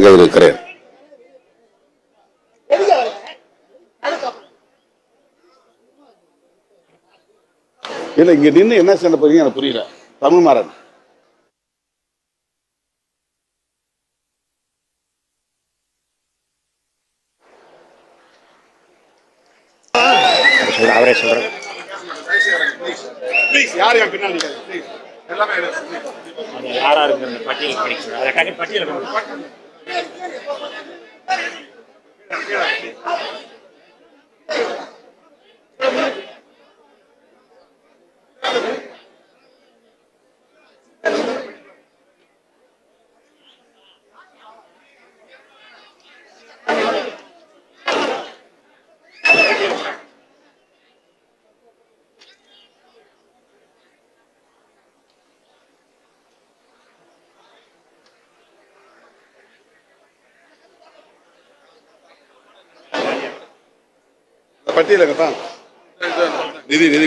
வழங்க இருக்கிறேன் இல்ல இங்க நின்று என்ன செய்ய போறீங்க எனக்கு புரியல. தமிழ்மாறன் சொல்ற அவரே சொல்ற யார் பின்னாடி? யாரா பட்டியல் அதை டக்கு பட்டியல் Thank you. கொடுங்க. பட்டியலுங்க தான் நிதி நிதி